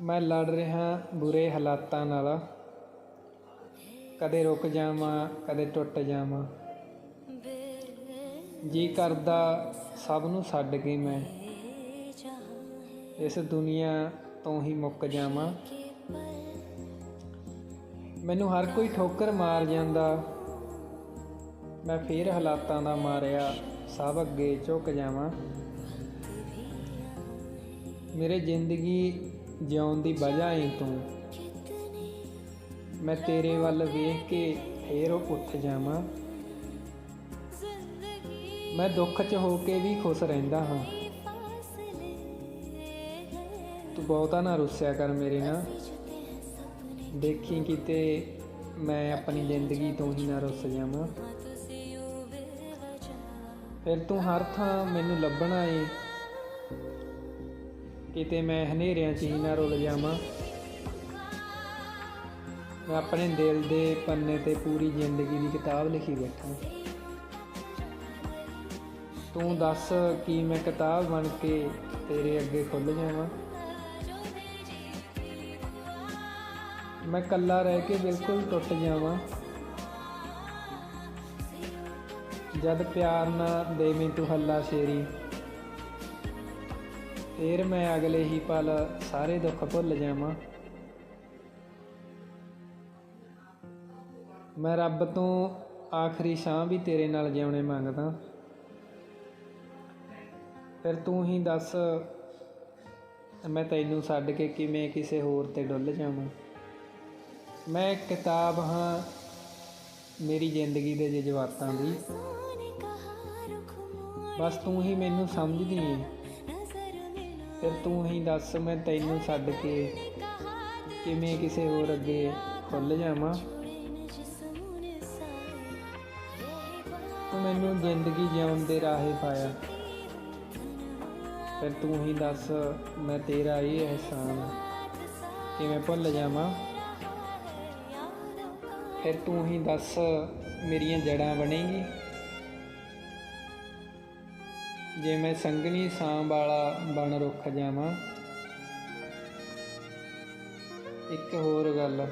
ਮੈਂ ਲੜ ਰਿਹਾ ਬੁਰੇ ਹਾਲਾਤਾਂ ਨਾਲ। ਕਦੇ ਰੁਕ ਜਾਵਾਂ, ਕਦੇ ਟੁੱਟ ਜਾਵਾਂ। ਜੀ ਕਰਦਾ ਸਭ ਨੂੰ ਛੱਡ ਕੇ ਮੈਂ। ਇਸ ਦੁਨੀਆ ਤੋਂ ਹੀ ਮੁੱਕ ਜਾਵਾਂ। ਮੈਨੂੰ ਹਰ ਕੋਈ ਠੋਕਰ ਮਾਰ ਜਾਂਦਾ। ਮੈਂ ਫੇਰ ਹਾਲਾਤਾਂ ਦਾ ਮਾਰਿਆ, ਸਭ ਅੱਗੇ ਝੁਕ ਜਾਵਾਂ। ਮੇਰੇ ਜ਼ਿੰਦਗੀ ਜਿਉਣ ਦੀ ਵਜ੍ਹਾ ਏ ਤੂੰ। ਮੈਂ ਤੇਰੇ ਵੱਲ ਵੇਖ ਕੇ ਫੇਰ ਉੱਠ ਜਾਵਾਂ। ਮੈਂ ਦੁੱਖ 'ਚ ਹੋ ਕੇ ਵੀ ਖੁਸ਼ ਰਹਿੰਦਾ ਹਾਂ। ਤੂੰ ਬਹੁਤਾ ਨਾ ਰੁੱਸਿਆ ਕਰ ਮੇਰੇ ਨਾਲ। ਦੇਖੀ ਕਿਤੇ ਮੈਂ ਆਪਣੀ ਜ਼ਿੰਦਗੀ ਤੋਂ ਹੀ ਨਾ ਰੁੱਸ ਜਾਵਾਂ। ਫਿਰ ਤੂੰ ਹਰ ਥਾਂ ਮੈਨੂੰ ਲੱਭਣਾ ਏ। ਕਿਤੇ ਮੈਂ ਹਨੇਰਿਆਂ 'ਚ ਹੀ ਨਾ ਰੁਲ ਜਾਵਾਂ। ਮੈਂ ਆਪਣੇ ਦਿਲ ਦੇ ਪੰਨੇ ਤੇ ਪੂਰੀ ਜ਼ਿੰਦਗੀ ਦੀ ਕਿਤਾਬ ਲਿਖੀ ਬੈਠਾ। ਤੂੰ ਦੱਸ ਕੀ ਮੈਂ ਕਿਤਾਬ ਬਣ ਕੇ ਤੇਰੇ ਅੱਗੇ ਖੁੱਲ ਜਾਵਾਂ? ਮੈਂ ਇਕੱਲਾ ਰਹਿ ਕੇ ਬਿਲਕੁਲ ਟੁੱਟ ਜਾਵਾਂ। ਜਦ ਪਿਆਰ ਨਾ ਦੇਵੇਂ ਤੂੰ ਹੱਲਾ ਸ਼ੇਰੀ। ਫੇਰ ਮੈਂ ਅਗਲੇ ਹੀ ਪਲ ਸਾਰੇ ਦੁੱਖ ਭੁੱਲ ਜਾਵਾਂ। ਮੈਂ ਰੱਬ ਤੋਂ ਆਖਰੀ ਸਾਹ ਵੀ ਤੇਰੇ ਨਾਲ ਜਿਉਣੇ ਮੰਗਦਾ। ਫਿਰ ਤੂੰ ਹੀ ਦੱਸ, ਮੈਂ ਤੈਨੂੰ ਛੱਡ ਕੇ ਕਿਵੇਂ ਕਿਸੇ ਹੋਰ ਤੇ ਡੁੱਲ ਜਾਵਾਂ? ਮੈਂ ਇੱਕ ਕਿਤਾਬ ਹਾਂ ਮੇਰੀ ਜ਼ਿੰਦਗੀ ਦੇ ਜਜ਼ਬਾਤਾਂ ਦੀ। ਬਸ ਤੂੰ ਹੀ ਮੈਨੂੰ ਸਮਝਦੀ ਏ ਫਿਰ ਤੂੰ ਹੀ ਦੱਸ ਮੈਂ ਤੈਨੂੰ ਛੱਡ ਕੇ ਕਿਵੇਂ ਕਿਸੇ ਹੋਰ ਅੱਗੇ ਖੁੱਲ ਜਾਵਾਂ? ਤੂੰ ਮੈਨੂੰ ਜ਼ਿੰਦਗੀ ਜਿਉਣ ਦੇ ਰਾਹੇ ਪਾਇਆ। ਫਿਰ ਤੂੰ ਹੀ ਦੱਸ ਮੈਂ ਤੇਰਾ ਇਹ ਅਹਿਸਾਨ ਕਿਵੇਂ ਭੁੱਲ ਜਾਵਾਂ? ਫਿਰ ਤੂੰ ਹੀ ਦੱਸ ਮੇਰੀਆਂ ਜੜਾਂ ਬਣੇਗੀ। ਜੇ ਮੈਂ ਸੰਗਣੀ ਸਾਂ ਵਾਲਾ ਬਣ ਰੁੱਖ ਜਾਵਾਂ। ਇੱਕ ਹੋਰ ਗੱਲ।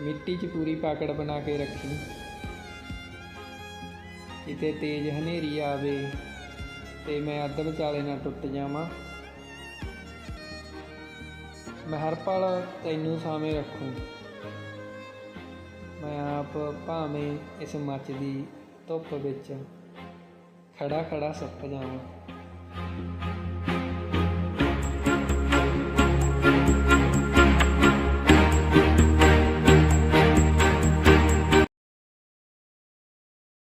ਮਿੱਟੀ 'ਚ ਪੂਰੀ ਪਾਕੜ ਬਣਾ ਕੇ ਰੱਖੀ। ਕਿਤੇ ਤੇਜ਼ ਹਨੇਰੀ ਆਵੇ ਤੇ ਮੈਂ ਅੱਧ ਵਿਚਾਲੇ ਨਾ ਟੁੱਟ ਜਾਵਾਂ। ਮੈਂ ਹਰ ਪਲ ਤੈਨੂੰ ਸਾਵੇਂ ਰੱਖੂੰ। ਮੈਂ ਆਪ ਭਾਵੇਂ ਇਸ ਮੱਚਦੀ ਧੁੱਪ ਵਿੱਚ ਖੜਾ ਖੜਾ ਸੁੱਕ ਜਾਵਾਂ।